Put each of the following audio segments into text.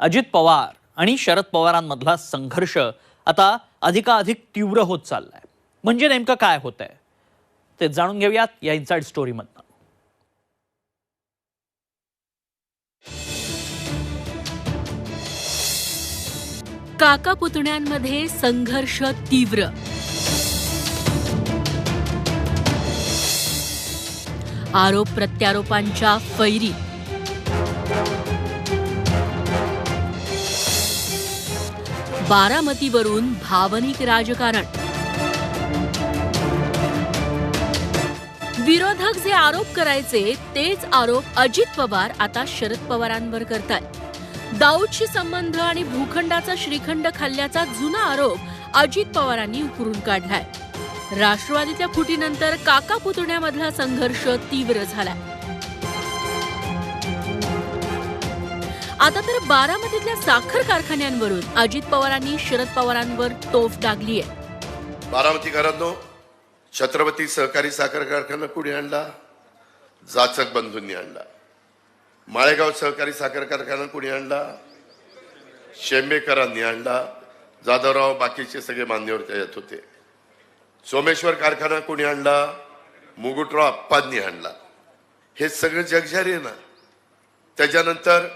अजित पवार आणि शरद पवारांमधला संघर्ष आता अधिकाधिक तीव्र होत चाललाय. म्हणजे नेमकं काय होत आहे ते जाणून घेऊयात या इन्साइड स्टोरीमधनं काका पुतण्यांमध्ये संघर्ष तीव्र. आरोप प्रत्यारोपांच्या फैरी. बारामतीवरून भावनिक राजकारण. विरोधक जे आरोप करायचे तेच आरोप अजित पवार आता शरद पवारांवर करतात दाऊदशी संबंध आणि भूखंडाचा श्रीखंड खाल्ल्याचा जुना आरोप अजित पवारांनी उकरून काढलाय. राष्ट्रवादीच्या फुटीनंतर काका पुतण्यामधला संघर्ष तीव्र झालाय. आता तर बारामतीतल्या साखर कारखान्यांवरून अजित पवारांनी शरद पवारांवर तोफ डागली आहे बारामतीकरांनो छत्रपती सहकारी साखर कारखाना कुणी आणला? जाचक बंधूंनी आणला. माळेगाव सहकारी साखर कारखाना कुणी आणला? शेंबेकरांनी आणला. जाधवराव बाकीचे सगळे मान्यवर येत होते. सोमेश्वर कारखाना कोणी आणला? मुगुटराव अप्पांनी आणला. हे सगळं जगजारी आहे ना? त्याच्यानंतर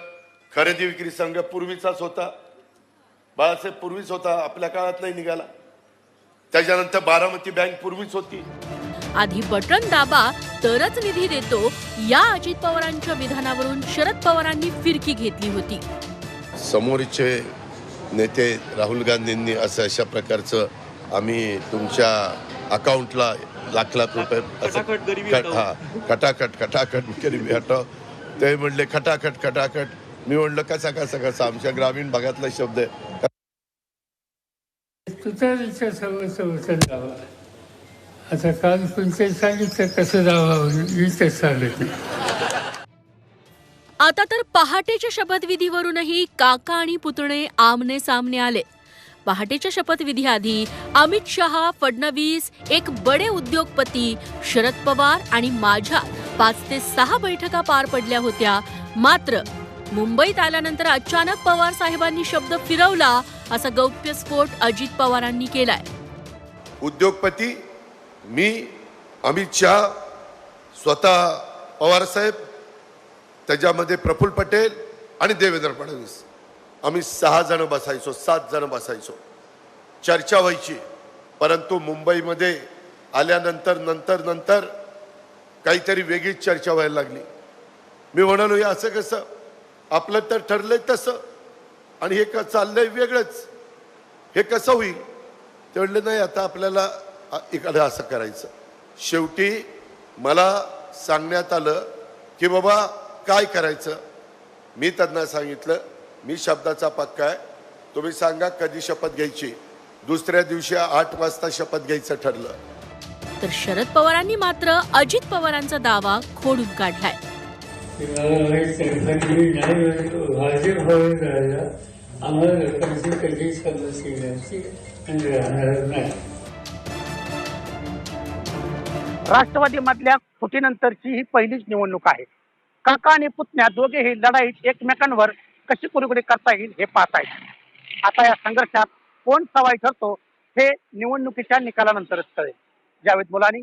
खरेदी विक्री संघ पूर्वीचाच होता. बाळासाहेब पूर्वीच होता आपल्या काळात नाही निघाला. त्याच्यानंतर बारामती बँक पूर्वीच होती. आधी बटन दाबा तरच निधी देतो या अजित पवारांच्या विधानावरून शरद पवारांनी फिरकी घेतली होती. समोरचे नेते राहुल गांधींनी असं अशा प्रकारचं आम्ही तुमच्या अकाउंटला लाख लाख रुपये असं कट- खटाखट खटाखट गरिबी हटाव. ते म्हणले खटाखट खटाखट. मी म्हणलं कसा कसा कसा? आमच्या ग्रामीण भागातला शब्द आहे. तुतारीच्या समोर जावा. आता काल तुमचे सांगितलं कसं जावं नाही आता तर पहाटेच्या शपथविधीवरूनही काका आणि पुतणे आमने सामने आले. पहाटेच्या शपथविधीआधी अमित शहा फडणवीस एक बडे उद्योगपती शरद पवार आणि माझ्या पाच ते सहा बैठका पार पडल्या होत्या. मात्र मुंबईत आल्यानंतर अचानक पवार साहेबांनी शब्द फिरवला असा गौप्यस्फोट अजित पवारांनी केलाय. उद्योगपती मी अमित शहा स्वतः पवारसाहेब त्याच्यामध्ये प्रफुल्ल पटेल आणि देवेंद्र फडणवीस. आम्ही सहा जण बसायचो सात जण बसायचो. चर्चा व्हायची परंतु मुंबईमध्ये आल्यानंतर नंतर नंतर काहीतरी वेगळीच चर्चा व्हायला लागली. मी म्हणालो हे असं कसं? आपलं तर ठरलंय तसं. आणि हे का चाललंय वेगळंच. हे कसं होईल? ते म्हणलं नाही आता आपल्याला अ- असं करायचं. शेवटी मला सांगण्यात आलं की बाबा काय करायचं? मी त्यांना सांगितलं मी शब्दाचा पक्का आहे. तुम्ही सांगा कधी शपथ घ्यायची? दुसऱ्या दिवशी आठ वाजता शपथ घ्यायचं ठरलं. तर शरद पवारांनी मात्र अजित पवारांचा दावा खोडून काढलाय. नाही भाजप भवन राहिला आम्हाला लोकांची कधीच समज घेण्याची आणि राहणार नाही राष्ट्रवादीमधल्या फुटीनंतरची ही पहिलीच निवडणूक आहे. काका आणि पुतण्या दोघे ही लढाईत एकमेकांवर कशी कुरीकुरी करता येईल हे पाहत आहेत आता या संघर्षात कोण सवाई ठरतो हे निवडणुकीच्या निकालानंतरच कळेल. जावेद मुलानी